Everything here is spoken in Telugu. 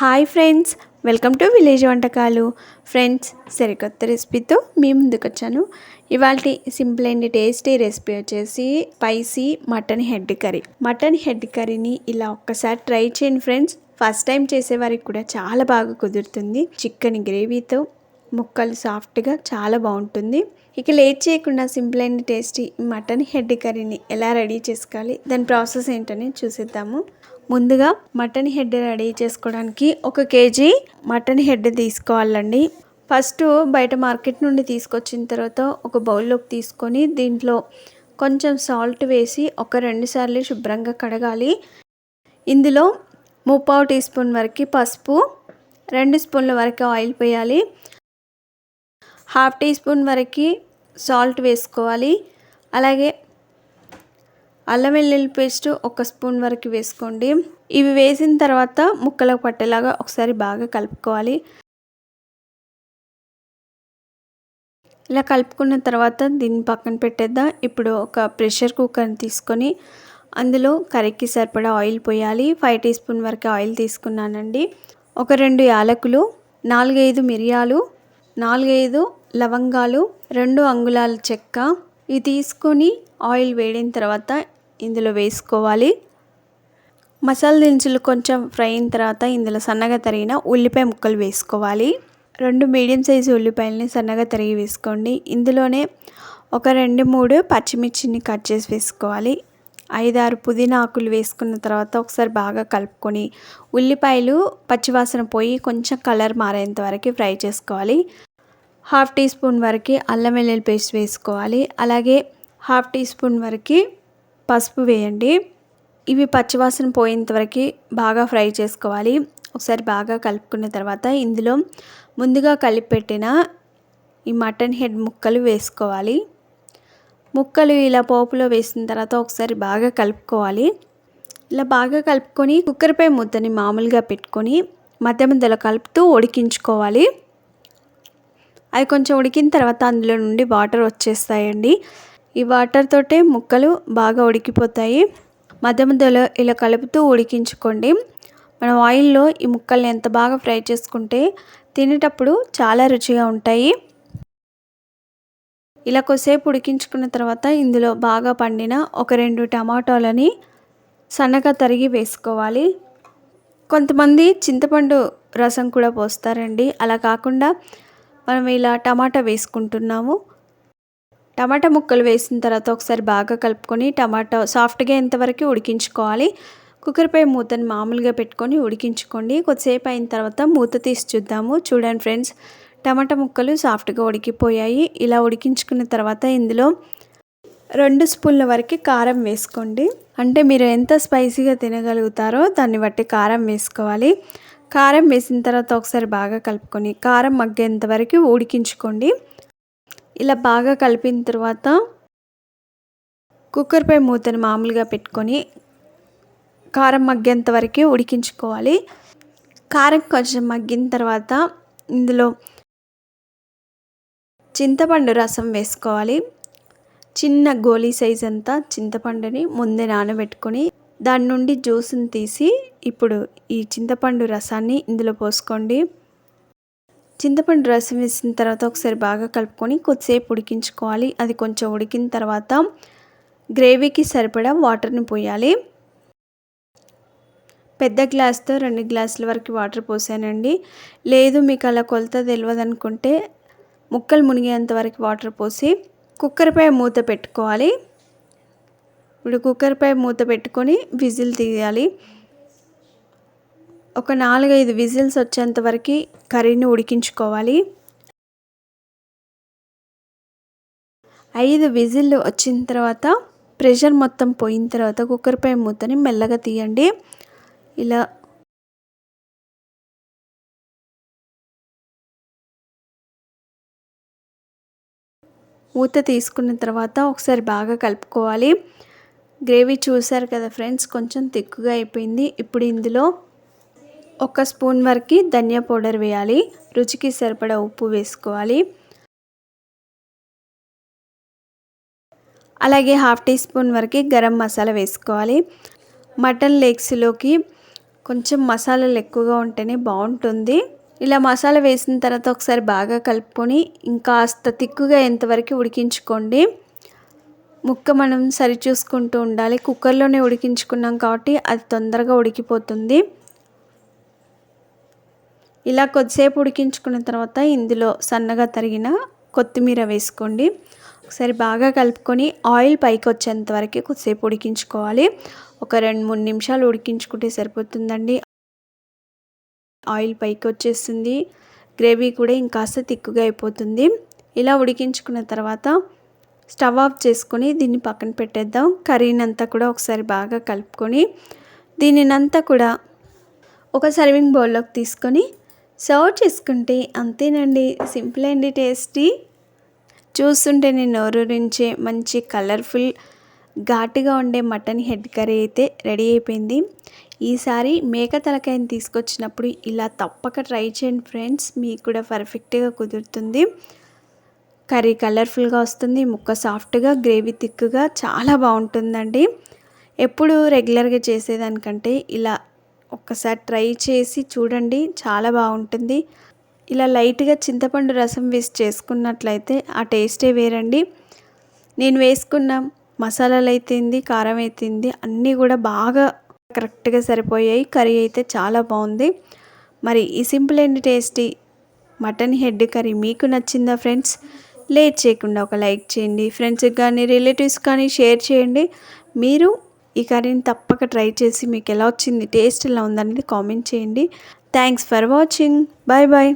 Hi friends welcome to village వంటకాలు. ఫ్రెండ్స్ సరికొత్త రెసిపీతో మీ ముందుకు వచ్చాను ఇవాళ సింపుల్ అండ్ టేస్టీ రెసిపీ వచ్చేసి spicy mutton head curry. Mutton head కర్రీని ఇలా ఒక్కసారి ట్రై చేయండి ఫ్రెండ్స్. ఫస్ట్ టైం చేసేవారికి కూడా చాలా బాగా కుదురుతుంది. చికెన్ గ్రేవీతో ముక్కలు సాఫ్ట్గా చాలా బాగుంటుంది. ఇక లేట్ చేయకుండా simple and tasty mutton head కర్రీని ఎలా రెడీ చేసుకోవాలి దాని ప్రాసెస్ ఏంటని చూసేద్దాము. ముందుగా మటన్ హెడ్ రెడీ చేసుకోవడానికి ఒక కేజీ మటన్ హెడ్ తీసుకోవాలండి. ఫస్ట్ బయట మార్కెట్ నుండి తీసుకొచ్చిన తర్వాత ఒక బౌల్లోకి తీసుకొని దీంట్లో కొంచెం సాల్ట్ వేసి ఒక రెండు సార్లు శుభ్రంగా కడగాలి. ఇందులో ముప్పావు టీ స్పూన్ వరకు పసుపు రెండు స్పూన్ల వరకు ఆయిల్ పోయాలి. హాఫ్ టీ స్పూన్ వరకు సాల్ట్ వేసుకోవాలి. అలాగే అల్లం వెల్లుల్లి పేస్ట్ ఒక స్పూన్ వరకు వేసుకోండి. ఇవి వేసిన తర్వాత ముక్కలకు పట్టేలాగా ఒకసారి బాగా కలుపుకోవాలి. ఇలా కలుపుకున్న తర్వాత దీన్ని పక్కన పెట్టేద్దాం. ఇప్పుడు ఒక ప్రెషర్ కుక్కర్ని తీసుకొని అందులో కర్రీకి సరిపడా ఆయిల్ పోయాలి. ఫైవ్ టీ స్పూన్ వరకు ఆయిల్ తీసుకున్నానండి. ఒక రెండు యాలకులు నాలుగైదు మిరియాలు నాలుగైదు లవంగాలు రెండు అంగుళాల చెక్క. ఇవి తీసుకొని ఆయిల్ వేడిన తర్వాత ఇందులో వేసుకోవాలి. మసాలా దినుసులు కొంచెం ఫ్రై అయిన తర్వాత ఇందులో సన్నగా తరిగిన ఉల్లిపాయ ముక్కలు వేసుకోవాలి. రెండు మీడియం సైజు ఉల్లిపాయలని సన్నగా తరిగి వేసుకోండి. ఇందులోనే ఒక రెండు మూడు పచ్చిమిర్చిని కట్ చేసి వేసుకోవాలి. ఐదారు పుదీనా ఆకులు వేసుకున్న తర్వాత ఒకసారి బాగా కలుపుకొని ఉల్లిపాయలు పచ్చివాసన పోయి కొంచెం కలర్ మారేంత వరకు ఫ్రై చేసుకోవాలి. హాఫ్ టీ స్పూన్ వరకు అల్లం వెల్లుల్లి పేస్ట్ వేసుకోవాలి. అలాగే హాఫ్ టీ స్పూన్ వరకు పసుపు వేయండి. ఇవి పచ్చివాసన పోయేంతవరకు బాగా ఫ్రై చేసుకోవాలి. ఒకసారి బాగా కలుపుకున్న తర్వాత ఇందులో ముందుగా కలిపెట్టిన ఈ మటన్ హెడ్ ముక్కలు వేసుకోవాలి. ముక్కలు ఇలా పోపులో వేసిన తర్వాత ఒకసారి బాగా కలుపుకోవాలి. ఇలా బాగా కలుపుకొని కుక్కర్పై ముద్దని మామూలుగా పెట్టుకొని మధ్య మధ్యలో కలుపుతూ ఉడికించుకోవాలి. అది కొంచెం ఉడికిన తర్వాత అందులో నుండి వాటర్ వచ్చేస్తాయండి. ఈ వాటర్ తోటే ముక్కలు బాగా ఉడికిపోతాయి. మధ్య మధ్యలో ఇలా కలుపుతూ ఉడికించుకోండి. మనం ఆయిల్లో ఈ ముక్కల్ని ఎంత బాగా ఫ్రై చేసుకుంటే తినేటప్పుడు చాలా రుచిగా ఉంటాయి. ఇలా కొద్దిసేపు ఉడికించుకున్న తర్వాత ఇందులో బాగా పండిన ఒక రెండు టమాటాలని సన్నగా తరిగి వేసుకోవాలి. కొంతమంది చింతపండు రసం కూడా పోస్తారండి. అలా కాకుండా మనం ఇలా టమాటా వేసుకుంటున్నాము. టమాటా ముక్కలు వేసిన తర్వాత ఒకసారి బాగా కలుపుకొని టమాటా సాఫ్ట్గా ఎంతవరకు ఉడికించుకోవాలి కుక్కర్పై మూతను మామూలుగా పెట్టుకొని ఉడికించుకోండి. కొద్దిసేపు అయిన తర్వాత మూత తీసి చూద్దాము. చూడండి ఫ్రెండ్స్ టమాటా ముక్కలు సాఫ్ట్గా ఉడికిపోయాయి. ఇలా ఉడికించుకున్న తర్వాత ఇందులో రెండు స్పూన్ల వరకు కారం వేసుకోండి. అంటే మీరు ఎంత స్పైసీగా తినగలుగుతారో దాన్ని బట్టి కారం వేసుకోవాలి. కారం వేసిన తర్వాత ఒకసారి బాగా కలుపుకొని కారం మగ్గేంత వరకు ఉడికించుకోండి. ఇలా బాగా కలిపిన తర్వాత కుక్కర్పై మూతను మామూలుగా పెట్టుకొని కారం మగ్గేంత వరకు ఉడికించుకోవాలి. కారం కొంచెం మగ్గిన తర్వాత ఇందులో చింతపండు రసం వేసుకోవాలి. చిన్న గోళీ సైజ్ అంతా చింతపండుని ముందే నానబెట్టుకొని దాని నుండి జ్యూస్ని తీసి ఇప్పుడు ఈ చింతపండు రసాన్ని ఇందులో పోసుకోండి. చింతపండు రసం వేసిన తర్వాత ఒకసారి బాగా కలుపుకొని కొద్దిసేపు ఉడికించుకోవాలి. అది కొంచెం ఉడికిన తర్వాత గ్రేవీకి సరిపడా వాటర్ని పోయాలి. పెద్ద గ్లాస్తో రెండు గ్లాసుల వరకు వాటర్ పోసానండి. లేదు మీకు అలా కొలత తెలియదు అనుకుంటే ముక్కలు మునిగేంత వరకు వాటర్ పోసి కుక్కర్పై మూత పెట్టుకోవాలి. ఇప్పుడు కుక్కర్పై మూత పెట్టుకొని విజిల్ తీయాలి. ఒక నాలుగైదు విజిల్స్ వచ్చేంత వరకు కర్రీని ఉడికించుకోవాలి. ఐదు విజిల్లు వచ్చిన తర్వాత ప్రెషర్ మొత్తం పోయిన తర్వాత కుక్కర్పై మూతని మెల్లగా తీయండి. ఇలా మూత తీసుకున్న తర్వాత ఒకసారి బాగా కలుపుకోవాలి. గ్రేవీ చూసారు కదా ఫ్రెండ్స్ కొంచెం తిక్కుగా అయిపోయింది. ఇప్పుడు ఇందులో ఒక స్పూన్ వరకు ధనియా పౌడర్ వేయాలి. రుచికి సరిపడా ఉప్పు వేసుకోవాలి. అలాగే హాఫ్ టీ స్పూన్ వరకు గరం మసాలా వేసుకోవాలి. మటన్ లెగ్స్లోకి కొంచెం మసాలాలు ఎక్కువగా ఉంటేనే బాగుంటుంది. ఇలా మసాలా వేసిన తర్వాత ఒకసారి బాగా కలుపుకొని ఇంకాస్త తిక్కుగా ఎంతవరకు ఉడికించుకోండి. ముక్క మనం సరిచూసుకుంటూ ఉండాలి. కుక్కర్లోనే ఉడికించుకున్నాం కాబట్టి అది తొందరగా ఉడికిపోతుంది. ఇలా కొద్దిసేపు ఉడికించుకున్న తర్వాత ఇందులో సన్నగా తరిగిన కొత్తిమీర వేసుకోండి. ఒకసారి బాగా కలుపుకొని ఆయిల్ పైకి వచ్చేంత వరకు కొద్దిసేపు ఉడికించుకోవాలి. ఒక రెండు మూడు నిమిషాలు ఉడికించుకుంటే సరిపోతుందండి. ఆయిల్ పైకి వచ్చేస్తుంది. గ్రేవీ కూడా ఇంకాస్త తిక్కుగా అయిపోతుంది. ఇలా ఉడికించుకున్న తర్వాత స్టవ్ ఆఫ్ చేసుకొని దీన్ని పక్కన పెట్టేద్దాం. కర్రీనంతా కూడా ఒకసారి బాగా కలుపుకొని దీనినంతా కూడా ఒక సర్వింగ్ బౌల్లోకి తీసుకొని సర్వ్ చేసుకుంటే అంతేనండి. సింపుల్ అండి టేస్టీ. చూస్తుంటే నేను నోరూరించే మంచి కలర్ఫుల్ ఘాటుగా ఉండే మటన్ హెడ్ కర్రీ అయితే రెడీ అయిపోయింది. ఈసారి మేక తలకాయని తీసుకొచ్చినప్పుడు ఇలా తప్పక ట్రై చేయండి ఫ్రెండ్స్. మీకు కూడా పర్ఫెక్ట్గా కుదురుతుంది. కర్రీ కలర్ఫుల్గా వస్తుంది. ముక్క సాఫ్ట్గా గ్రేవీ థిక్గా చాలా బాగుంటుందండి. ఎప్పుడు రెగ్యులర్గా చేసేదానికంటే ఇలా ఒక్కసారి ట్రై చేసి చూడండి. చాలా బాగుంటుంది. ఇలా లైట్గా చింతపండు రసం వేసి చేసుకున్నట్లయితే ఆ టేస్టే వేరండి. నేను వేసుకున్న మసాలాలు అయితేంది కారం అయితేంది అన్నీ కూడా బాగా కరెక్ట్గా సరిపోయాయి. కర్రీ అయితే చాలా బాగుంది. మరి ఈ simple and tasty mutton head curry మీకు నచ్చిందా ఫ్రెండ్స్? లేట్ చేయకుండా ఒక లైక్ చేయండి. ఫ్రెండ్స్కి కానీ రిలేటివ్స్ కానీ షేర్ చేయండి. మీరు ఈ కర్రీని తప్పక ట్రై చేసి మీకు ఎలా వచ్చింది టేస్ట్ ఎలా ఉందనేది కామెంట్ చేయండి. Thanks for watching. Bye bye.